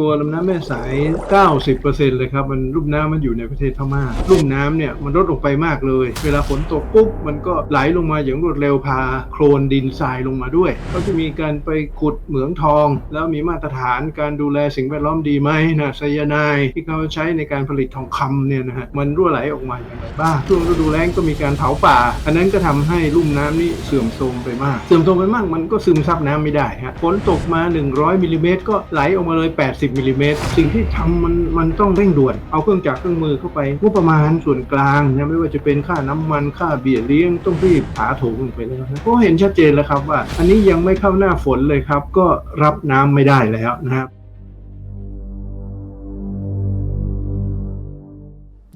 ตัวลำน้ำแม่สาย 90%เลยครับ มันลุ่มน้ำมันอยู่ในประเทศพม่าลุ่มน้ำเนี่ยมันลดลงไปมากเลย เวลาฝนตกปุ๊บมันก็ไหลลงมาอย่างรวดเร็วพาโคลนดินทรายลงมาด้วย ก็จะมีการไปขุดเหมืองทอง แล้วมีมาตรฐานการดูแลสิ่งแวดล้อมดีไหมนะไซยาไนด์ที่เขาใช้ในการผลิตทองคำเนี่ยนะฮะมันรั่วไหลออกมาอย่างไรบ้างช่วงฤดูแล้งก็มีการเผาป่า อันนั้นก็ทำให้ลุ่มน้ำนี่เสื่อมโทรมไปมาก เสื่อมโทรมไปมากมันก็ซึมซับน้ำไม่ได้ฮะฝนตกมา 100มิลลิเมตรก็ไหลออกมาเลย 80มิลลิเมตรสิ่งที่ทำมันมันต้องเร่งด่วน เอาเครื่องจักรเครื่องมือเข้าไปงบประมาณส่วนกลางนะไม่ว่าจะเป็นค่าน้ำมันค่าเบี้ยเลี้ยงต้องรีบหาโถงลงไปแล้วนะก็เห็นชัดเจนแล้วครับว่า อันนี้ยังไม่เข้าหน้าฝนเลยครับ ก็รับน้ำไม่ได้แล้วนะครับ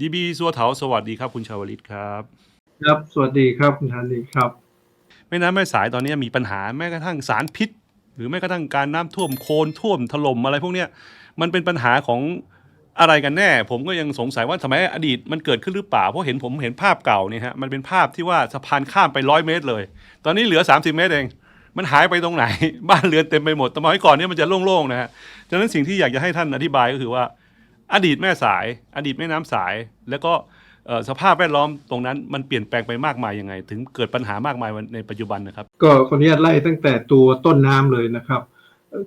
ดีบีซัวเถาสวัสดีครับ คุณชาวลิตครับ ครับสวัสดีครับคุณธานีครับแม่น้ำแม่สายตอนนี้มีปัญหาแม้กระทั่งสารพิษ หรือแม้กระทั่งการน้ำท่วมโคลนท่วมถล่มอะไรพวกเนี้ยมันเป็นปัญหาของอะไรกันแน่ ผมก็ยังสงสัยว่าสมัยอดีตมันเกิดขึ้นหรือเปล่าเพราะเห็นผมเห็นภาพเก่าเนี่ยฮะมันเป็นภาพที่ว่าสะพานข้ามไปร้อยเมตรเลย ตอนนี้เหลือ 30 เมตรเอง มันหายไปตรงไหน บ้านเรือนเต็มไปหมดสมัยก่อนเนี่ยมันจะโล่งๆนะฮะฉะนั้นสิ่งที่อยากจะให้ท่านอธิบายก็คือว่า อดีตแม่สาย อดีตแม่น้ำสายแล้วก็ สภาพแวดล้อมตรงนั้นมันเปลี่ยนแปลงไปมากมายยังไง ถึงเกิดปัญหามากมายในปัจจุบันนะครับ ก็ขออนุญาตไล่ตั้งแต่ตัวต้นน้ำเลยนะครับ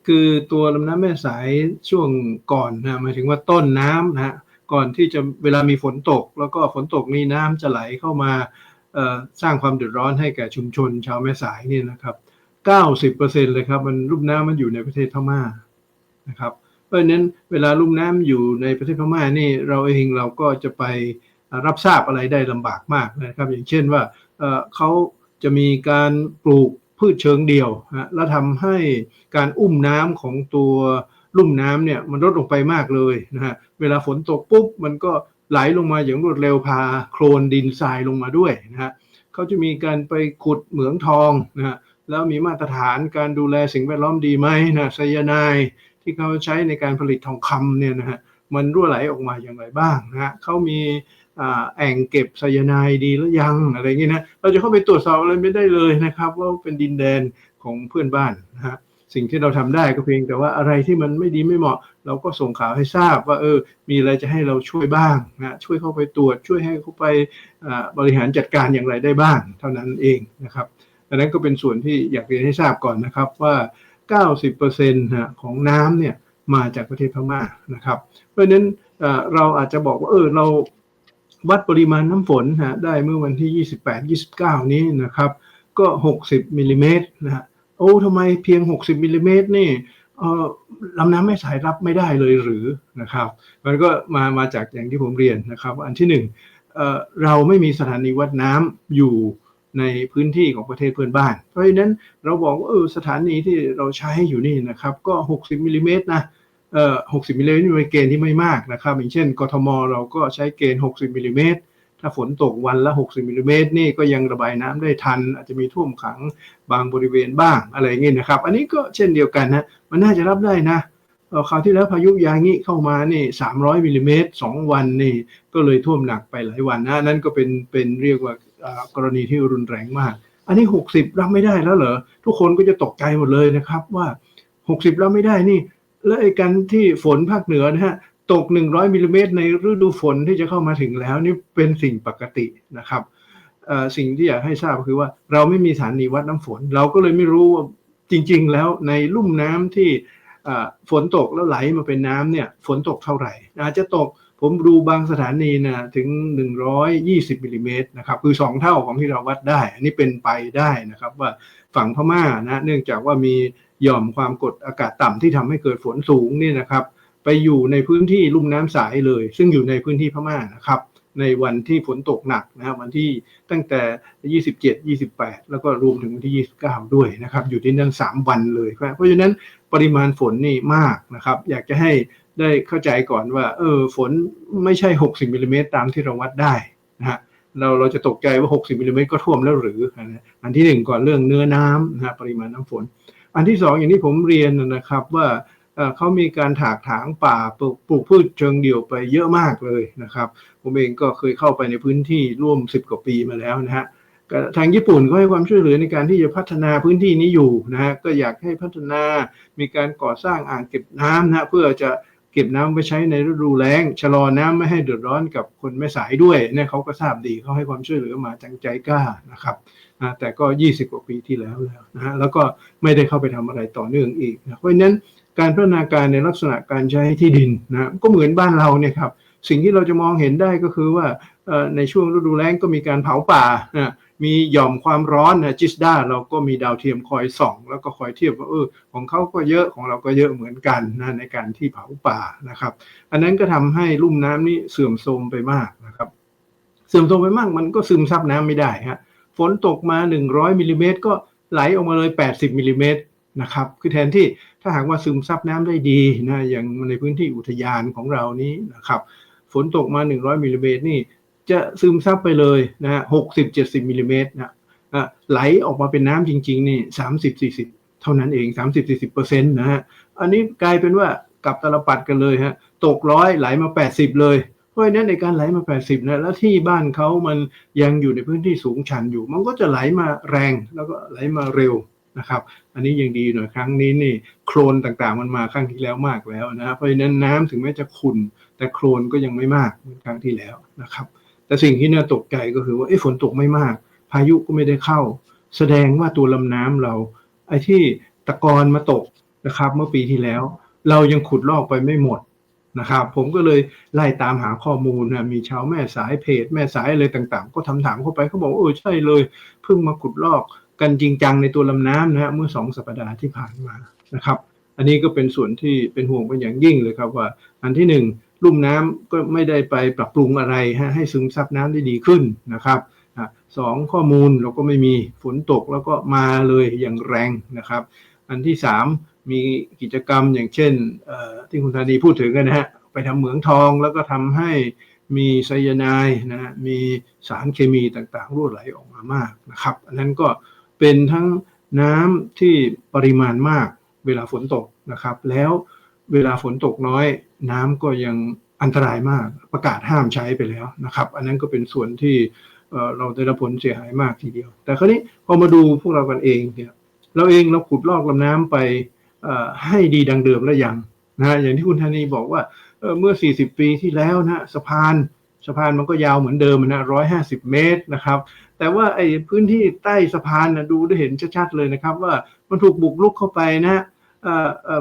คือตัวลำน้ำแม่สายช่วงก่อนนะหมายถึงว่าต้นน้ำนะฮะก่อนที่จะเวลามีฝนตก แล้วก็ฝนตกมีน้ำจะไหลเข้ามาสร้างความเดือดร้อนให้แก่ชุมชน ชาวแม่สายนี่นะครับ 90%เลยครับมันลุ่มน้ำมันอยู่ในประเทศพม่านะครับ เพราะฉะนั้นเวลาลุ่มน้ำอยู่ในประเทศพม่านี่เราเองเราก็จะไป รับทราบอะไรได้ลำบากมากนะครับ อย่างเช่นว่าเขาจะมีการปลูกพืชเชิงเดี่ยวฮะแล้วทำให้การอุ้มน้ำของตัวลุ่มน้ำเนี่ยมันลดลงไปมากเลยนะฮะเวลาฝนตกปุ๊บมันก็ไหลลงมาอย่างรวดเร็วพาโคลนดินทรายลงมาด้วยนะฮะเขาจะมีการไปขุดเหมืองทองนะฮะแล้วมีมาตรฐานการดูแลสิ่งแวดล้อมดีไหมนะไซยาไนด์ที่เขาใช้ในการผลิตทองคำเนี่ยนะฮะมันรั่วไหลออกมาอย่างไรบ้างนะฮะเขามี แอ่งเก็บไซยาไนด์ดีหรือยังอะไรเงี้ยนะเราจะเข้าไปตรวจสอบอะไรไม่ได้เลยนะครับว่าเป็นดินแดนของเพื่อนบ้านนะฮะสิ่งที่เราทำได้ก็เพียงแต่ว่าอะไรที่มันไม่ดีไม่เหมาะ เราก็ส่งข่าวให้ทราบว่าเออ มีอะไรจะให้เราช่วยบ้างนะช่วยเข้าไปตรวจช่วยให้เข้าไปบริหารจัดการอย่างไรได้บ้าง เท่านั้นเองนะครับดังนั้นก็เป็นส่วนที่อยากเรียนให้ทราบก่อนนะครับว่า 90%นะของน้ำเนี่ยมาจากประเทศพม่านะครับ เพราะฉะนั้นเราอาจจะบอกว่าเออเรา วัดปริมาณน้ำฝนนะฮะได้เมื่อวันที่ 28 29 นี้นะครับ ก็ 60มิลลิเมตรนะฮะโอ้ทำไมเพียง 60มิลลิเมตรนี่เออลำน้ำแม่สายรับไม่ได้เลยหรือนะครับ มันก็มามาจากอย่างที่ผมเรียนนะครับ อันที่หนึ่งเอ่อเราไม่มีสถานีวัดน้ำอยู่ในพื้นที่ของประเทศเพื่อนบ้าน เพราะฉะนั้นเราบอกว่าเออสถานีที่เราใช้อยู่นี่นะครับ ก็ 60มิลลิเมตรนะ เอ่อ60มิลลิเมตรนี่เป็นเกณฑ์ที่ไม่มากนะครับอย่างเช่น กทมเราก็ใช้เกณฑ์ 60มิลลิเมตรถ้าฝนตกวันละ 60มิลลิเมตรนี่ก็ยังระบายน้ำได้ทัน อาจจะมีท่วมขังบางบริเวณบ้างอะไรเงี้ยนะครับ อันนี้ก็เช่นเดียวกันนะมันน่าจะรับได้นะคราวที่แล้วพายุยางิเข้ามานี่300มิลลิเมตร2วันนี่ก็เลยท่วมหนักไปหลายวันนะนั่นก็เป็นเป็นเรียกว่าอ่ากรณีที่รุนแรงมาก อันนี้ 60 รับไม่ได้แล้วเหรอทุกคนก็จะตกใจหมดเลยนะครับว่า 60 รับไม่ได้นี่ แล้วไอ้การที่ฝนภาคเหนือนะฮะตก 100มิลลิเมตรในฤดูฝนที่จะเข้ามาถึงแล้วนี่เป็นสิ่งปกตินะครับสิ่งที่อยากให้ทราบคือว่าเราไม่มีสถานีวัดน้ำฝน เราก็เลยไม่รู้ว่าจริง ๆ แล้วในลุ่มน้ำที่ฝนตกแล้วไหลมาเป็นน้ำเนี่ยฝนตกเท่าไหร่ อาจจะตกผมดูบางสถานีนะถึง 120มิลลิเมตรนะครับคือ 2 เท่าของที่เราวัดได้ อันนี้เป็นไปได้นะครับว่า ฝั่งพม่านะเนื่องจากว่ามีหย่อมความกดอากาศต่ำที่ทำให้เกิดฝนสูงนี่นะครับ ไปอยู่ในพื้นที่ลุ่มน้ำสายเลย ซึ่งอยู่ในพื้นที่พม่านะครับในวันที่ฝนตกหนักนะครับวันที่ตั้งแต่ 27 28 แล้วก็รวมถึงวันที่ 29 ด้วยนะครับ อยู่ที่นั่น3วันเลยครับเพราะฉะนั้นปริมาณฝนนี่มากนะครับ อยากจะให้ได้เข้าใจก่อนว่า เออฝนไม่ใช่ 60มิลลิเมตรตามที่เราวัดได้นะฮะ เราเราจะตกใจว่า 60มิลลิเมตรก็ท่วมแล้วหรือ อันที่หนึ่งก่อนเรื่องเนื้อน้ำนะปริมาณน้ำฝน อันที่สองอย่างที่ผมเรียนนะครับว่าเขามีการถากถางป่าปลูกพืชเชิงเดี่ยวไปเยอะมากเลยนะครับ ผมเองก็เคยเข้าไปในพื้นที่ร่วม 10 กว่าปีมาแล้วนะฮะทางญี่ปุ่นก็ให้ความช่วยเหลือในการที่จะพัฒนาพื้นที่นี้อยู่นะฮะก็อยากให้พัฒนามีการก่อสร้างอ่างเก็บน้ำนะเพื่อจะ เก็บน้ำไว้ใช้ในฤดูแล้งชะลอน้ำไม่ให้เดือดร้อนกับคนแม่สายด้วยเนี่ยเขาก็ทราบดีเขาให้ความช่วยเหลือมาจังใจกล้านะครับนะแต่ก็ 20 กว่าปีที่แล้วแล้วนะฮะแล้วก็ไม่ได้เข้าไปทำอะไรต่อเนื่องอีกนะเพราะฉะนั้นการพัฒนาการในลักษณะการใช้ที่ดินนะก็เหมือนบ้านเราเนี่ยครับสิ่งที่เราจะมองเห็นได้ก็คือว่าในช่วงฤดูแล้งก็มีการเผาป่านะ มีหย่อมความร้อนนะจิสดาเราก็มีดาวเทียมคอยส่อง แล้วก็คอยเทียบว่าเออของเขาก็เยอะของเราก็เยอะเหมือนกันนะในการที่เผาป่านะครับ อันนั้นก็ทำให้ลุ่มน้ำนี้เสื่อมโทรมไปมากนะครับ เสื่อมโทรมไปมากมันก็ซึมซับน้ำไม่ได้ฮะฝนตกมา 100มิลลิเมตรก็ไหลออกมาเลย 80มิลลิเมตรนะครับคือแทนที่ถ้าหากว่าซึมซับน้ำได้ดีนะอย่างในพื้นที่อุทยานของเรานี้นะครับฝนตกมา 100มิลลิเมตรนี่ จะซึมซับไปเลยนะฮะ60 70มิลลิเมตรนะอะไหลออกมาเป็นน้ำจริงๆนี่30 40เท่านั้นเอง30 40เปอร์เซ็นต์นะฮะอันนี้กลายเป็นว่ากลับตลปัดกันเลยฮะตกร้อยไหลมา80เลยเพราะฉะนั้นในการไหลมา 80นะแล้วที่บ้านเขามันยังอยู่ในพื้นที่สูงชันอยู่ มันก็จะไหลมาแรงแล้วก็ไหลมาเร็วนะครับ อันนี้ยังดีหน่อยครั้งนี้นี่โครนต่างๆมันมาครั้งที่แล้วมากแล้วนะเพราะฉะนั้นน้ำถึงแม้จะขุ่นแต่โครนก็ยังไม่มากเหมือนครั้งที่แล้วนะครับ แต่สิ่งที่น่าตกใจก็คือว่าเอ้ฝนตกไม่มาก พายุก็ไม่ได้เข้า แสดงว่าตัวลำน้ำเรา ไอ้ที่ตะกอนมาตกนะครับ เมื่อปีที่แล้ว เรายังขุดลอกไปไม่หมดนะครับ ผมก็เลยไล่ตามหาข้อมูลนะมีชาวแม่สายเพจ แม่สายอะไรต่างๆ ก็ทำถามเข้าไปเขาบอกว่าเออใช่เลย เพิ่งมาขุดลอกกันจริงจังในตัวลำน้ำนะฮะเมื่อสองสัปดาห์ที่ผ่านมานะครับ อันนี้ก็เป็นส่วนที่เป็นห่วงเป็นอย่างยิ่งเลยครับว่า อันที่หนึ่ง ลุ่มน้ำก็ไม่ได้ไปปรับปรุงอะไรฮะให้ซึมซับน้ำได้ดีขึ้นนะครับสองข้อมูลเราก็ไม่มีฝนตกแล้วก็มาเลยอย่างแรงนะครับ อันที่สามมีกิจกรรมอย่างเช่นที่คุณธานีพูดถึงกันนะฮะไปทำเหมืองทองแล้วก็ทำให้มีไซยาไนด์นะฮะมีสารเคมีต่างๆรั่วไหลออกมามากนะครับ อันนั้นก็เป็นทั้งน้ำที่ปริมาณมากเวลาฝนตกนะครับ แล้ว เวลาฝนตกน้อย น้ำก็ยังอันตรายมากประกาศห้ามใช้ไปแล้วนะครับ อันนั้นก็เป็นส่วนที่เราได้รับผลเสียหายมากทีเดียว แต่คราวนี้พอมาดูพวกเรากันเองเนี่ยเราเองเราขุดลอกลำน้ำไปให้ดีดังเดิมแล้วยังนะฮะอย่างที่คุณธานีบอกว่าเอ่อเมื่อ 40 ปีที่แล้วนะสะพานสะพานมันก็ยาวเหมือนเดิมนะ150เมตรนะครับ แต่ว่าไอ้พื้นที่ใต้สะพานนะดูได้เห็นชัดๆเลยนะครับ ว่ามันถูกบุกรุกเข้าไปนะ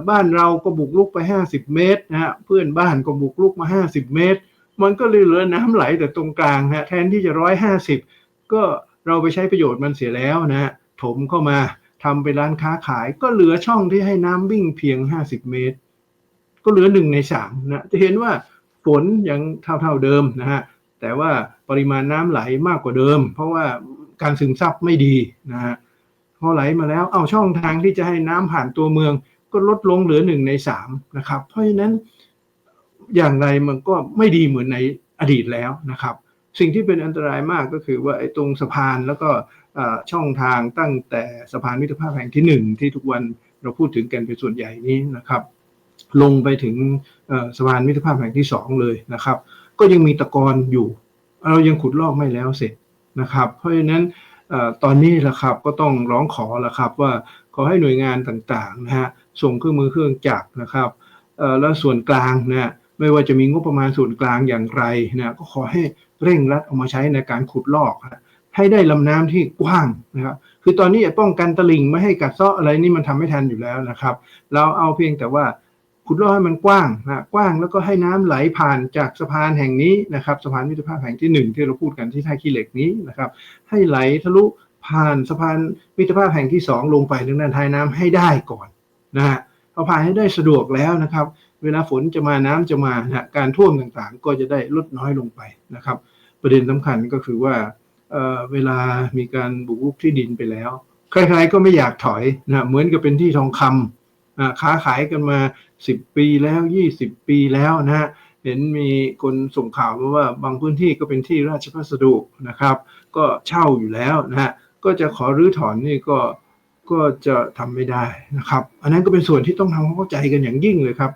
บ้านเราก็บุกรุกไป 50 เมตรนะฮะเพื่อนบ้านก็บุกรุกมา 50 เมตร มันก็เลยเหลือน้ำไหลแต่ตรงกลางฮะแทนที่จะ150ก็เราไปใช้ประโยชน์มันเสียแล้วนะฮะถมเข้ามาทำเป็นร้านค้าขาย ก็เหลือช่องที่ให้น้ำวิ่งเพียง 50 เมตร ก็เหลือหนึ่งในสามนะจะเห็นว่าฝนยังเท่าๆเดิมนะฮะแต่ว่าปริมาณน้ำไหลมากกว่าเดิม เพราะว่าการซึมซับไม่ดีนะฮะ พอไหลมาแล้วเอาช่องทางที่จะให้น้ำผ่านตัวเมือง ก็ลดลงเหลือหนึ่งในสามนะครับ เพราะฉะนั้นอย่างไรมันก็ไม่ดีเหมือนในอดีตแล้วนะครับ สิ่งที่เป็นอันตรายมากก็คือว่าไอ้ตรงสะพานแล้วก็ช่องทางตั้งแต่สะพานมิตรภาพแห่งที่หนึ่งที่ทุกวันเราพูดถึงกันเป็นส่วนใหญ่นี้นะครับ ลงไปถึงสะพานมิตรภาพแห่งที่สองเลยนะครับ ก็ยังมีตะกอนอยู่ เรายังขุดลอกไม่แล้วเสร็จนะครับ เพราะฉะนั้น ตอนนี้ละครับก็ต้องร้องขอละครับว่าขอให้หน่วยงานต่างๆนะฮะส่งเครื่องมือเครื่องจักรนะครับแล้วส่วนกลางนะไม่ว่าจะมีงบประมาณส่วนกลางอย่างไรนะก็ขอให้เร่งรัดเอามาใช้ในการขุดลอกฮะให้ได้ลำน้ำที่กว้างนะครับคือตอนนี้ป้องกันตลิ่งไม่ให้กัดเซาะอะไรนี่มันทำไม่ทันอยู่แล้วนะครับ เราเอาเพียงแต่ว่า ขุดลอกให้มันกว้างนะกว้างแล้วก็ให้น้ำไหลผ่านจากสะพานแห่งนี้นะครับสะพานมิตรภาพแห่งที่หนึ่งที่เราพูดกันที่ท่าขี้เหล็กนี้นะครับให้ไหลทะลุผ่านสะพานมิตรภาพแห่งที่สองลงไปทางด้านท้ายน้ำให้ได้ก่อนนะฮะพอผ่านให้ได้สะดวกแล้วนะครับ เวลาฝนจะมาน้ำจะมานะการท่วมต่างๆ ก็จะได้ลดน้อยลงไปนะครับ ประเด็นสำคัญก็คือว่าเเวลามีการบุกรุกที่ดินไปแล้วใครๆก็ไม่อยากถอยนะเหมือนกับเป็นที่ทองคำค้าขายกันมา 10 ปีแล้ว 20 ปีแล้วนะฮะเห็นมีคนส่งข่าวมาว่าบางพื้นที่ก็เป็นที่ราชพัสดุนะครับ ก็เช่าอยู่แล้วนะฮะก็จะขอรื้อถอนนี่ก็ก็จะทำไม่ได้นะครับ อันนั้นก็เป็นส่วนที่ต้องทำความเข้าใจกันอย่างยิ่งเลยครับ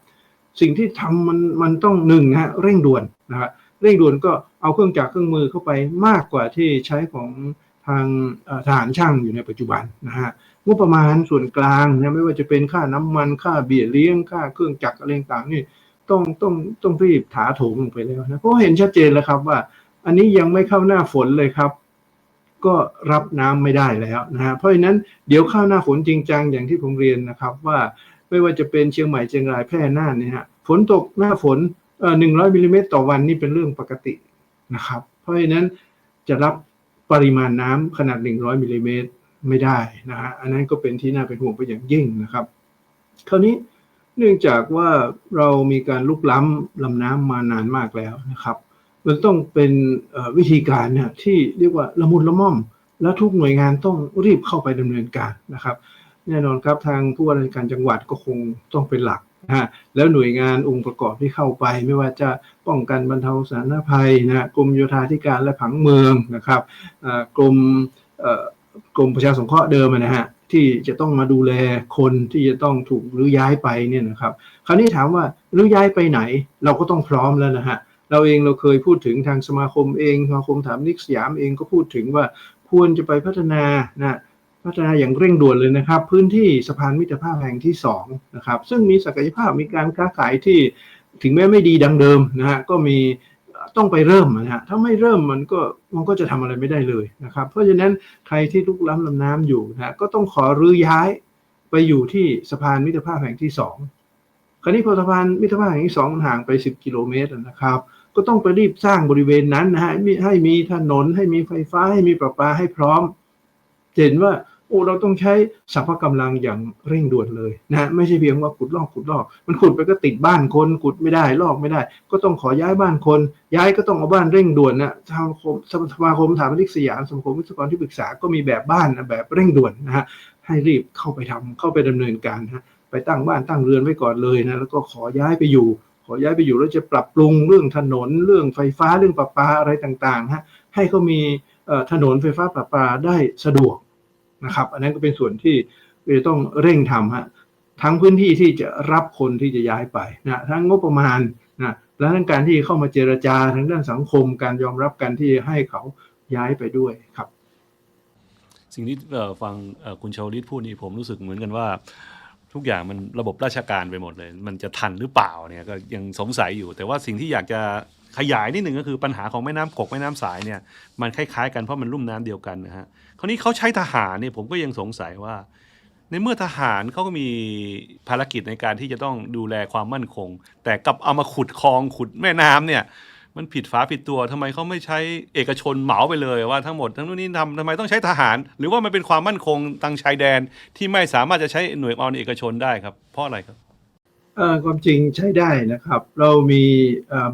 สิ่งที่ทำมันมันต้องหนึ่งนะฮะเร่งด่วนนะครับเร่งด่วนก็เอาเครื่องจักรเครื่องมือเข้าไปมากกว่าที่ใช้ของทางทหารช่างอยู่ในปัจจุบันนะฮะ งบประมาณส่วนกลางนะไม่ว่าจะเป็นค่าน้ำมันค่าเบี้ยเลี้ยงค่าเครื่องจักรอะไรต่างนี่ต้องต้องต้องรีบถาโถมลงไปแล้วนะเพราะเห็นชัดเจนแล้วครับว่า อันนี้ยังไม่เข้าหน้าฝนเลยครับ ก็รับน้ำไม่ได้แล้วนะฮะเพราะฉะนั้นเดี๋ยวเข้าหน้าฝนจริงจังอย่างที่ผมเรียนนะครับว่าไม่ว่าจะเป็นเชียงใหม่เชียงรายแพร่น่านเนี่ยฮะฝนตกหน้าฝนเอ่อหนึ่งร้อยมิลลิเมตรต่อวันนี่เป็นเรื่องปกตินะครับ เพราะฉะนั้นจะรับปริมาณน้ำขนาด100มิลลิเมตร ไม่ได้นะฮะอันนั้นก็เป็นที่น่าเป็นห่วงไปอย่างยิ่งนะครับ คราวนี้เนื่องจากว่าเรามีการลุกล้ำลำน้ำมานานมากแล้วนะครับ มันต้องเป็นวิธีการเนี่ยที่เรียกว่าละมุนละม่อม และทุกหน่วยงานต้องรีบเข้าไปดำเนินการนะครับ แน่นอนครับทางผู้ว่าราชการจังหวัดก็คงต้องเป็นหลักนะฮะแล้วหน่วยงานองค์ประกอบที่เข้าไป ไม่ว่าจะป้องกันบรรเทาสาธารณภัยนะกรมโยธาธิการและผังเมืองนะครับกรม กรมประชาสงเคราะห์เดิมนะฮะที่จะต้องมาดูแลคนที่จะต้องถูกรื้อย้ายไปเนี่ยนะครับ คราวนี้ถามว่ารื้อย้ายไปไหน เราก็ต้องพร้อมแล้วนะฮะเราเองเราเคยพูดถึงทางสมาคมเองสมาคมถามนิกสยามเองก็พูดถึงว่าควรจะไปพัฒนานะพัฒนาอย่างเร่งด่วนเลยนะครับ พื้นที่สะพานมิตรภาพแห่งที่2นะครับซึ่งมีศักยภาพมีการค้าขายที่ถึงแม้ไม่ดีดังเดิมนะฮะก็มี ต้องไปเริ่มนะฮะถ้าไม่เริ่มมันก็มันก็จะทำอะไรไม่ได้เลยนะครับ เพราะฉะนั้นใครที่ลุกล้ำลำน้ำอยู่นะฮะก็ต้องขอรื้อย้ายไปอยู่ที่สะพานมิตรภาพแห่งที่2คราวนี้พอสะพานมิตรภาพแห่งที่2มันห่างไป 10 กิโลเมตรนะครับ ก็ต้องไปรีบสร้างบริเวณนั้นนะฮะให้มีถนนให้มีไฟฟ้าให้มีประปาให้พร้อม เห็นว่า อ้เราต้องใช้สรรพกำลังอย่างเร่งด่วนเลยนะไม่ใช่เพียงว่าขุดลอกขุดลอก มันขุดไปก็ติดบ้านคนขุดไม่ได้ลอกไม่ได้ ก็ต้องขอย้ายบ้านคน ย้ายก็ต้องเอาบ้านเร่งด่วนนะสมาคมสมาคมสถาปนิกสยามสมาคมวิศวกรที่ปรึกษาก็มีแบบบ้านนะแบบเร่งด่วนนะฮะให้รีบเข้าไปทำเข้าไปดำเนินการนะไปตั้งบ้านตั้งเรือนไว้ก่อนเลยนะแล้วก็ขอย้ายไปอยู่ ขอย้ายไปอยู่แล้วจะปรับปรุงเรื่องถนนเรื่องไฟฟ้าเรื่องประปาอะไรต่างๆฮะให้เขามีถนนไฟฟ้าประปาได้สะดวก นะครับ อันนั้นก็เป็นส่วนที่จะต้องเร่งทำฮะทั้งพื้นที่ที่จะรับคนที่จะย้ายไปนะทั้งงบประมาณนะและทั้งการที่เข้ามาเจรจาทางด้านสังคม การยอมรับกันที่ให้เขาย้ายไปด้วยครับ สิ่งที่ฟังคุณชาวลิตพูดนี่ผมรู้สึกเหมือนกันว่าทุกอย่างมันระบบราชการไปหมดเลย มันจะทันหรือเปล่าเนี่ยก็ยังสงสัยอยู่ แต่ว่าสิ่งที่อยากจะ ขยายนิดหนึ่งก็คือปัญหาของแม่น้ำกกแม่น้ำสายเนี่ยมันคล้ายๆกันเพราะมันลุ่มน้ำเดียวกันนะฮะคราวนี้เขาใช้ทหารเนี่ยผมก็ยังสงสัยว่า ในเมื่อทหารเขาก็มีภารกิจในการที่จะต้องดูแลความมั่นคง แต่กับเอามาขุดคลองขุดแม่น้ำเนี่ยมันผิดฝาผิดตัวทำไมเขาไม่ใช้เอกชนเหมาไปเลยว่าทั้งหมดทั้งนู้นนี่ทำทำไมต้องใช้ทหาร หรือว่ามันเป็นความมั่นคงทางชายแดนที่ไม่สามารถจะใช้หน่วยงานเอกชนได้ครับเพราะอะไรครับ ความจริงใช้ได้นะครับ เรามี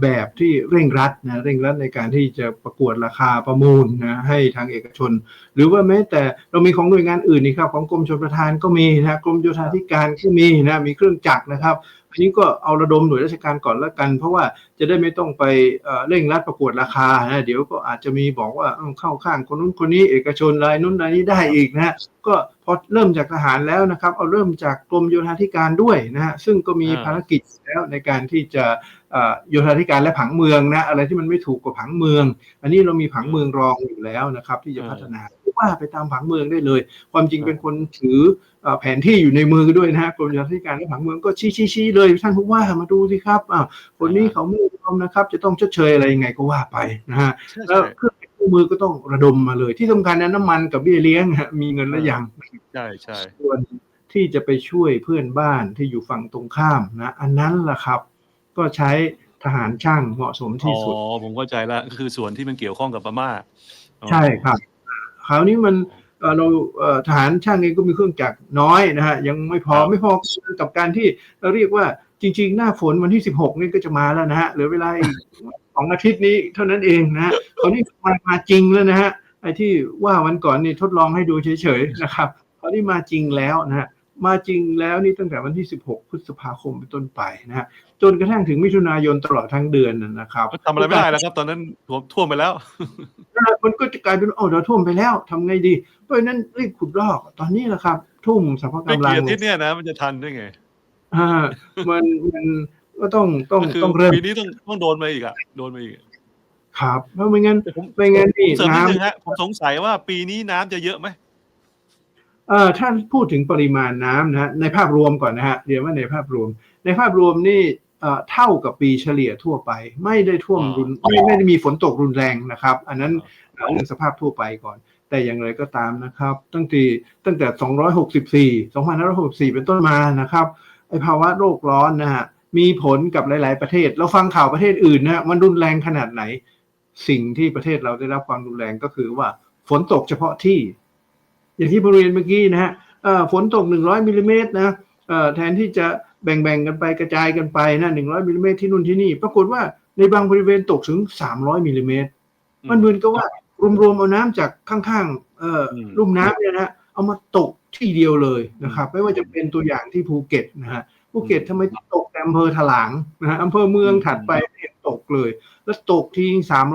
แบบที่เร่งรัดนะเร่งรัดในการที่จะประกวดราคาประมูลนะให้ทางเอกชน หรือว่าแม้แต่เรามีของหน่วยงานอื่นนี่ครับของกรมชลประทานก็มีนะกรมโยธาธิการก็มีนะมีเครื่องจักรนะครับ อันนี้ก็เอาระดมหน่วยราชการก่อนละกัน เพราะว่าจะได้ไม่ต้องไปเอ่อเร่งรัดประกวดราคานะเดี๋ยวก็อาจจะมีบอกว่าเอ้าเข้าข้างคนนู้นคนนี้เอกชนรายนู้นรายนี้ได้อีกนะฮะก็พอเริ่มจากทหารแล้วนะครับ เอาเริ่มจากกรมโยธาธิการด้วยนะฮะซึ่งก็มีอ่าภารกิจแล้วในการที่จะเอ่อ โยธาธิการและผังเมืองนะอะไรที่มันไม่ถูกกับผังเมือง อันนี้เรามีผังเมืองรองอยู่แล้วนะครับ ที่จะพัฒนาว่าไปตามผังเมืองได้เลย ความจริงเป็นคนถือเอ่อแผนที่อยู่ในมือด้วยนะฮะกรมโยธาธิการและผังเมืองก็ชี้ชี้ชี้เลยท่านผู้ว่ามาดูสิครับอ่าคนนี้เขาไม่ยอมนะครับ จะต้องชดเชยอะไรยังไงก็ว่าไปนะฮะแล้วเครื่องมือมือก็ต้องระดมมาเลย ที่สำคัญนะน้ำมันกับเบี้ยเลี้ยงฮะมีเงินแล้วยังใช่ใช่ส่วนที่จะไปช่วยเพื่อนบ้านที่อยู่ฝั่งตรงข้ามนะ อันนั้นแหละครับ ก็ใช้ทหารช่างเหมาะสมที่สุด อ๋อ ผมเข้าใจแล้วก็คือส่วนที่มันเกี่ยวข้องกับพม่าอ๋อใช่ครับ คราวนี้มันเอ่อเราเอ่อทหารช่างเองก็มีเครื่องจักรน้อยนะฮะ ยังไม่พอไม่พอกับการที่เราเรียกว่าจริง ๆ หน้าฝนวันที่ 16 นี่ก็จะมาแล้วนะฮะเหลือเวลาอีกสองอาทิตย์นี้เท่านั้นเองนะฮะคราวนี้มามาจริงแล้วนะฮะไอ้ที่ว่าวันก่อนนี่ทดลองให้ดูเฉยๆนะครับคราวนี้มาจริงแล้วนะฮะมาจริงแล้วนี่ตั้งแต่วันที่ 16 พฤษภาคมเป็นต้นไปนะฮะ จนกระทั่งถึงมิถุนายนตลอดทั้งเดือนนะนะครับทำอะไรไม่ได้แล้วครับ ตอนนั้นท่วมท่วมไปแล้ว มันก็จะกลายเป็นโอ้เราท่วมไปแล้วทำไงดี เพราะฉะนั้นรีบขุดลอกตอนนี้แหละครับ ทุ่มสรรพไม่กำลังกี่อาทิตย์เนี่ยนะ มันจะทันได้ไงอ่ามันมันก็ต้องต้องก็คือต้องเริ่มปีนี้ต้องต้องโดนมาอีกอะโดนมาอีกครับเพราะไม่งั้นผมไม่งั้นผนี่มเสริมนิดน้ำนึงฮะผมสงสัยว่าปีนี้น้ำจะเยอะไหมเอ่อถ้าพูดถึงปริมาณน้ำนะฮะในภาพรวมก่อนนะฮะเรียนว่าในภาพรวม ในภาพรวมนี่ เอ่อเท่ากับปีเฉลี่ยทั่วไป ไม่ได้ท่วมรุนไม่ไม่ได้มีฝนตกรุนแรงนะครับ อันนั้นเอ่อเรื่องสภาพทั่วไปก่อน แต่อย่างไรก็ตามนะครับ ตั้งแต่ตั้งแต่ 264 2564 เป็นต้นมานะครับไอภาวะโลกร้อนนะฮะมีผลกับหลาย ๆ ประเทศ เราฟังข่าวประเทศอื่นนะฮะมันรุนแรงขนาดไหน สิ่งที่ประเทศเราได้รับความรุนแรงก็คือว่าฝนตกเฉพาะที่ อย่างที่บริเวณเมื่อกี้นะฮะเอ่อฝนตก 100มิลลิเมตรนะเอ่อแทนที่จะ แบ่งๆกันไปกระจายกันไปนะ100มิลลิเมตรที่นู่นที่นี่ ปรากฏว่าในบางบริเวณตกถึง300มิลลิเมตรมันเหมือนกับว่ารวมๆเอาน้ำจากข้างๆเอ่ออมลุ่มน้ำเนี่ยนะเอามาตกที่เดียวเลยนะครับ ไม่ว่าจะเป็นตัวอย่างที่ภูเก็ตนะฮะภูเก็ตทำไมตกแต่อำเภอถลางนะฮะอำเภอเมืองถัดไปไม่เห็นตกเลย แล้วตกที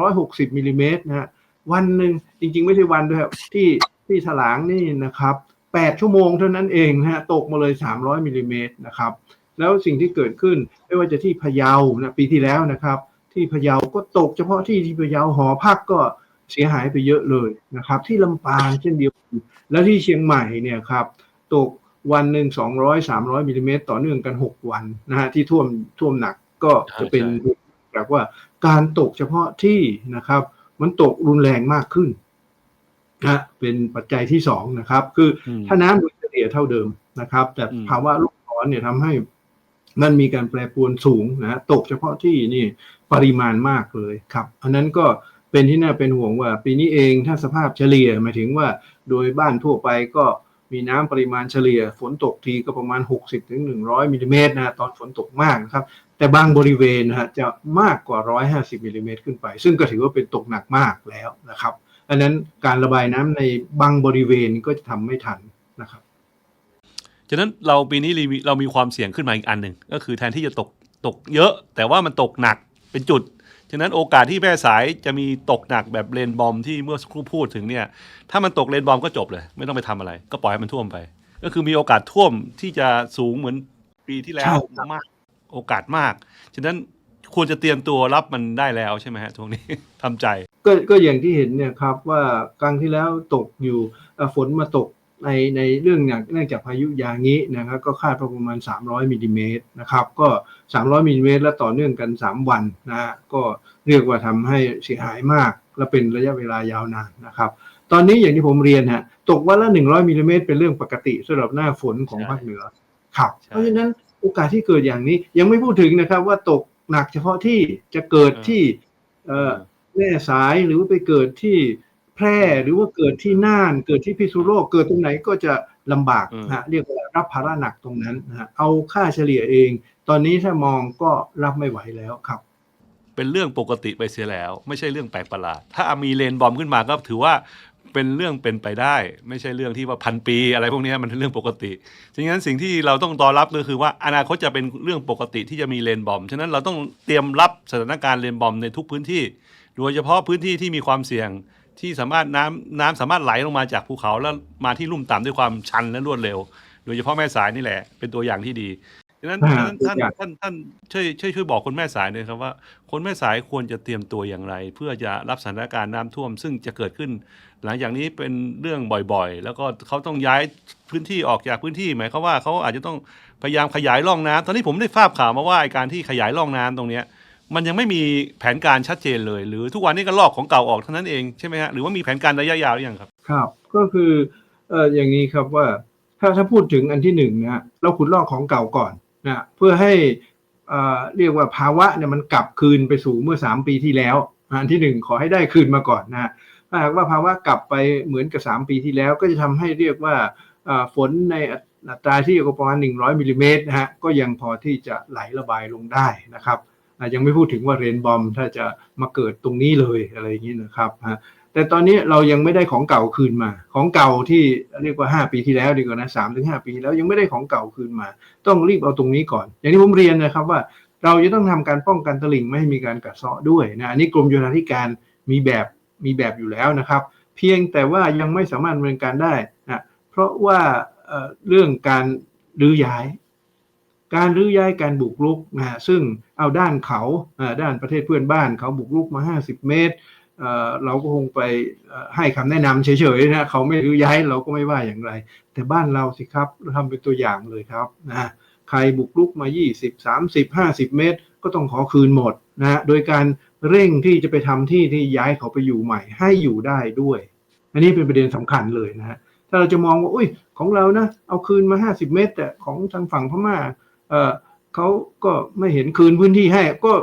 360มิลลิเมตรนะฮะวันหนึ่งจริงๆ ไม่ใช่วันด้วยครับที่ที่ถลางนี่นะครับ 8 ชั่วโมงเท่านั้นเองนะฮะตกมาเลย 300มิลลิเมตรนะครับแล้วสิ่งที่เกิดขึ้นไม่ว่าจะที่พะเยานะปีที่แล้วนะครับ ที่พะเยาก็ตกเฉพาะที่ที่พะเยาหอพักก็เสียหายไปเยอะเลยนะครับ ที่ลำปางเช่นเดียวกันแล้วที่เชียงใหม่เนี่ยครับตกวันหนึ่งสองร้อยสามร้อยมิลลิเมตรต่อเนื่องกันหกวันนะฮะที่ท่วมท่วมหนักก็จะเป็นแบบว่าการตกเฉพาะที่นะครับ มันตกรุนแรงมากขึ้น นะฮะเป็นปัจจัยที่สองนะครับ คืออืมถ้าน้ำโดยเฉลี่ยเท่าเดิมนะครับ แต่อืมภาวะโลกร้อนเนี่ยทำให้มันมีการแปรปรวนสูงนะฮะตกเฉพาะที่นี่ปริมาณมากเลยครับ อันนั้นก็เป็นที่น่าเป็นห่วงว่า ปีนี้เองถ้าสภาพเฉลี่ยหมายถึงว่าโดยบ้านทั่วไปก็มีน้ำปริมาณเฉลี่ย ฝนตกทีก็ประมาณ 60ถึง100มิลลิเมตรนะฮะตอนฝนตกมากนะครับ แต่บางบริเวณนะฮะจะมากกว่า 150มิลลิเมตรขึ้นไป ซึ่งก็ถือว่าเป็นตกหนักมากแล้วนะครับ อันนั้นการระบายน้ำในบางบริเวณก็จะทำไม่ทันนะครับฉะนั้นเราปีนี้เรามีเรามีความเสี่ยงขึ้นมาอีกอันหนึ่งก็คือแทนที่จะตกตกเยอะ แต่ว่ามันตกหนักเป็นจุดฉะนั้นโอกาสที่แม่สายจะมีตกหนักแบบเลนบอมที่เมื่อสักครู่พูดถึงเนี่ยถ้ามันตกเลนบอมก็จบเลย ไม่ต้องไปทำอะไร ก็ปล่อยให้มันท่วมไป ก็คือมีโอกาสท่วมที่จะสูงเหมือนปีที่แล้วใช่ครับมากโอกาสมาก ฉะนั้น ควรจะเตรียมตัวรับมันได้แล้วใช่ไหมฮะตรงนี้ทำใจ ก็ก็อย่างที่เห็นเนี่ยครับว่าครั้งที่แล้วตกอยู่เอ่อฝนมาตกในในเรื่องอย่างเนื่องจากพายุยางี้นะครับก็คาดว่าประมาณ 300มิลลิเมตรนะครับก็ 300มิลลิเมตรแล้วต่อเนื่องกัน 3 วันนะฮะก็เรียกว่าทำให้เสียหายมาก และเป็นระยะเวลายาวนานนะครับ ตอนนี้อย่างที่ผมเรียนฮะตกวันละ 100มิลลิเมตรเป็นเรื่องปกติสำหรับหน้าฝนของใช่ภาคเหนือครับใช่เพราะฉะนั้นโอกาสที่เกิดอย่างนี้ยังไม่พูดถึงนะครับว่าตก หนักเฉพาะที่จะเกิดที่เอ่อแม่สายหรือว่าไปเกิดที่แพร่หรือว่าเกิดที่น่าน เกิดที่พิษณุโลกเกิดตรงไหนก็จะลำบากอืมนะฮะเรียกว่ารับภาระหนักตรงนั้นนะฮะเอาค่าเฉลี่ยเอง ตอนนี้ถ้ามองก็รับไม่ไหวแล้วครับ เป็นเรื่องปกติไปเสียแล้ว ไม่ใช่เรื่องแปลกประหลาด ถ้ามีเลนบอมขึ้นมาก็ถือว่า เป็นเรื่องเป็นไปได้ ไม่ใช่เรื่องที่ว่าพันปี อะไรพวกนี้มันเป็นเรื่องปกติฉะนั้นสิ่งที่เราต้องต้อนรับก็คือว่าอนาคตจะเป็นเรื่องปกติที่จะมีเลนบอมฉะนั้นเราต้องเตรียมรับสถานการณ์เลนบอมในทุกพื้นที่ โดยเฉพาะพื้นที่ที่มีความเสี่ยงที่สามารถน้ำน้ำสามารถไหลลงมาจากภูเขาแล้วมาที่ลุ่มต่ำด้วยความชันและรวดเร็ว โดยเฉพาะแม่สายนี่แหละ เป็นตัวอย่างที่ดี ฉะนั้นอ่าฉะนั้นท่านตัวอย่างท่านท่านช่วยช่วยช่วยบอกคนแม่สายหน่อยครับว่า คนแม่สายควรจะเตรียมตัวอย่างไร เพื่อจะรับสถานการณ์น้ำท่วม ซึ่งจะเกิดขึ้น หลังจากนี้เป็นเรื่องบ่อยๆ แล้วก็เขาต้องย้ายพื้นที่ออกจากพื้นที่หมายความว่าเขาอาจจะต้องพยายามขยายร่องน้ำตอนนี้ผมได้ทราบข่าวมาว่าไอ้การที่ขยายร่องน้ำตรงเนี้ย มันยังไม่มีแผนการชัดเจนเลย หรือทุกวันนี้ก็ลอกของเก่าออกเท่านั้นเองใช่ไหมฮะหรือว่ามีแผนการระยะยาวหรือยังครับ ครับก็คือเอ่ออย่างนี้ครับว่าถ้าถ้าพูดถึงอันที่หนึ่งนะฮะเราขุดลอกของเก่าก่อน นะเพื่อให้เรียกว่าภาวะเนี่ยมันกลับคืนไปสู่เมื่อสามปีที่แล้วอันที่หนึ่งขอให้ได้คืนมาก่อนนะถ้าหากว่าภาวะกลับไปเหมือนกับสามปีที่แล้ว ก็จะทำให้เรียกว่าฝนในอัตราที่ประมาณ 100มิลลิเมตรนะฮะก็ยังพอที่จะไหลระบายลงได้นะครับยังไม่พูดถึงว่าเรนบอมถ้าจะมาเกิดตรงนี้เลยอะไรอย่างนี้นะครับ แต่ตอนนี้เรายังไม่ได้ของเก่าคืนมา ของเก่าที่เรียกว่า 5 ปีที่แล้วดีกว่านะสามถึงห้าปีแล้วยังไม่ได้ของเก่าคืนมา ต้องรีบเอาตรงนี้ก่อน อย่างที่ผมเรียนนะครับว่าเราจะต้องทำการป้องกันตลิ่งไม่ให้มีการกัดเซาะด้วยนะอันนี้กรมโยธาธิการมีแบบมีแบบอยู่แล้วนะครับ เพียงแต่ว่ายังไม่สามารถดำเนินการได้นะเพราะว่าเรื่องการรื้อย้าย การรื้อย้ายการบุกรุกนะซึ่งเอาด้านเขาอ่าด้านประเทศเพื่อนบ้านเขาบุกรุกมา 50 เมตร เราก็คงไปให้คำแนะนำเฉยๆนะเขาไม่รื้อย้ายเราก็ไม่ว่าอย่างไร แต่บ้านเราสิครับเราทำเป็นตัวอย่างเลยครับนะใครบุกรุกมา 20 30 50 เมตร ก็ต้องขอคืนหมดนะฮะโดยการเร่งที่จะไปทำที่ที่ย้ายเขาไปอยู่ใหม่ ให้อยู่ได้ด้วย อันนี้เป็นประเด็นสำคัญเลยนะฮะถ้าเราจะมองว่าอุ้ยของเรานะเอาคืนมา 50 เมตร แต่ของทางฝั่งพม่าเออเขาก็ไม่เห็นคืนพื้นที่ให้ก็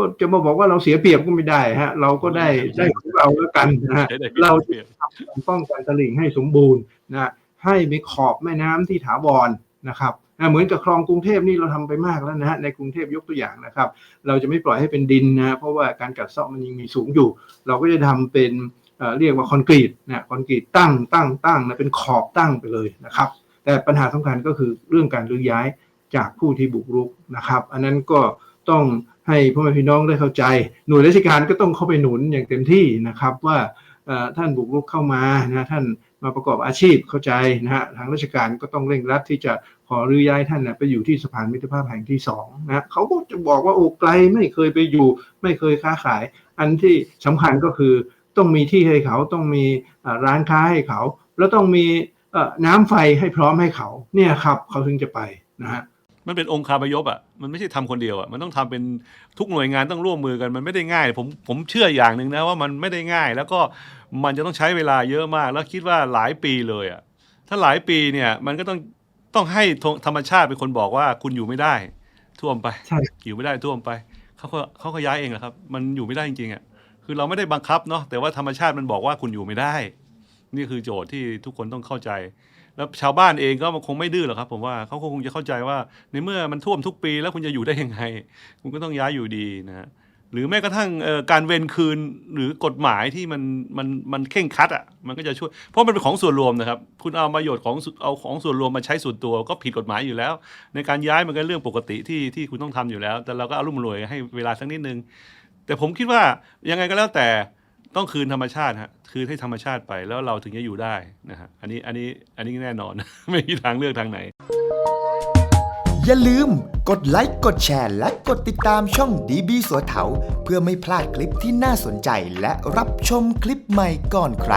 ก็จะมาบอกว่าเราเสียเปรียบก็ไม่ได้ฮะ เราก็ได้ได้ของเราแล้วกันนะฮะใช้ได้เราเปรียบป้องกันตลิ่งให้สมบูรณ์นะให้มีขอบแม่น้ำที่ถาวรนะครับนะเหมือนกับคลองกรุงเทพนี่เราทำไปมากแล้วนะฮะในกรุงเทพยกตัวอย่างนะครับ เราจะไม่ปล่อยให้เป็นดินนะเพราะว่าการกัดเซาะมันยังมีสูงอยู่ เราก็จะทำเป็นเอ่อเรียกว่าคอนกรีตนะคอนกรีตตั้งตั้งตั้งนะเป็นขอบตั้งไปเลยนะครับ แต่ปัญหาสำคัญก็คือเรื่องการรื้อย้ายจากผู้ที่บุกรุกนะครับ อันนั้นก็ ต้องให้พ่อแม่พี่น้องได้เข้าใจ หน่วยราชการก็ต้องเข้าไปหนุนอย่างเต็มที่นะครับว่าท่านบุกรุกเข้ามานะท่านมาประกอบอาชีพเข้าใจนะฮะทางราชการก็ต้องเร่งรัดที่จะขอรื้อย้ายท่านนะไปอยู่ที่สะพานมิตรภาพแห่งที่สองนะเขาก็จะบอกว่าโอ้ไกลไม่เคยไปอยู่ ไม่เคยค้าขาย อันที่สำคัญก็คือต้องมีที่ให้เขาต้องมีร้านค้าให้เขา แล้วต้องมีน้ำไฟให้พร้อมให้เขาเนี่ยครับเขาถึงจะไปนะฮะ มันเป็นองค์คาพยพอะมันไม่ใช่ทำคนเดียวอะมันต้องทำเป็นทุกหน่วยงานต้องร่วมมือกันมันไม่ได้ง่าย ผมผมเชื่ออย่างหนึ่งนะว่ามันไม่ได้ง่าย แล้วก็มันจะต้องใช้เวลาเยอะมาก แล้วคิดว่าหลายปีเลยอะถ้าหลายปีเนี่ยมันก็ต้องต้องให้ธรรมชาติเป็นคนบอกว่าคุณอยู่ไม่ได้ ท่วมไปใช่อยู่ไม่ได้ท่วมไปเขาก็เขาก็ย้ายเองแหละครับ มันอยู่ไม่ได้จริงๆอะคือเราไม่ได้บังคับเนาะแต่ว่าธรรมชาติมันบอกว่าคุณอยู่ไม่ได้ นี่คือโจทย์ที่ทุกคนต้องเข้าใจ แล้วชาวบ้านเองก็คงไม่ดื้อหรอกครับ ผมว่าเขาคงจะเข้าใจว่าในเมื่อมันท่วมทุกปีแล้วคุณจะอยู่ได้ยังไง คุณก็ต้องย้ายอยู่ดีนะฮะหรือแม้กระทั่งการเวนคืนหรือกฎหมายที่มันมันมันเข่งคัดอะมันก็จะช่วย เพราะมันเป็นของส่วนรวมนะครับ คุณเอาประโยชน์ของเอาของส่วนรวมมาใช้ส่วนตัวก็ผิดกฎหมายอยู่แล้ว ในการย้ายมันก็เรื่องปกติที่ที่คุณต้องทำอยู่แล้ว แต่เราก็อารุ่มรวยให้เวลาสักนิดนึง แต่ผมคิดว่ายังไงก็แล้วแต่ ต้องคืนธรรมชาติฮะคืนให้ธรรมชาติไปแล้วเราถึงจะอยู่ได้นะฮะอันนี้อันนี้อันนี้แน่นอน ไม่มีทางเลือกทางไหน อย่าลืมกดไลค์กดแชร์ และกดติดตามช่องดีบีสัวเถาเพื่อไม่พลาดคลิปที่น่าสนใจและรับชมคลิปใหม่ก่อนใคร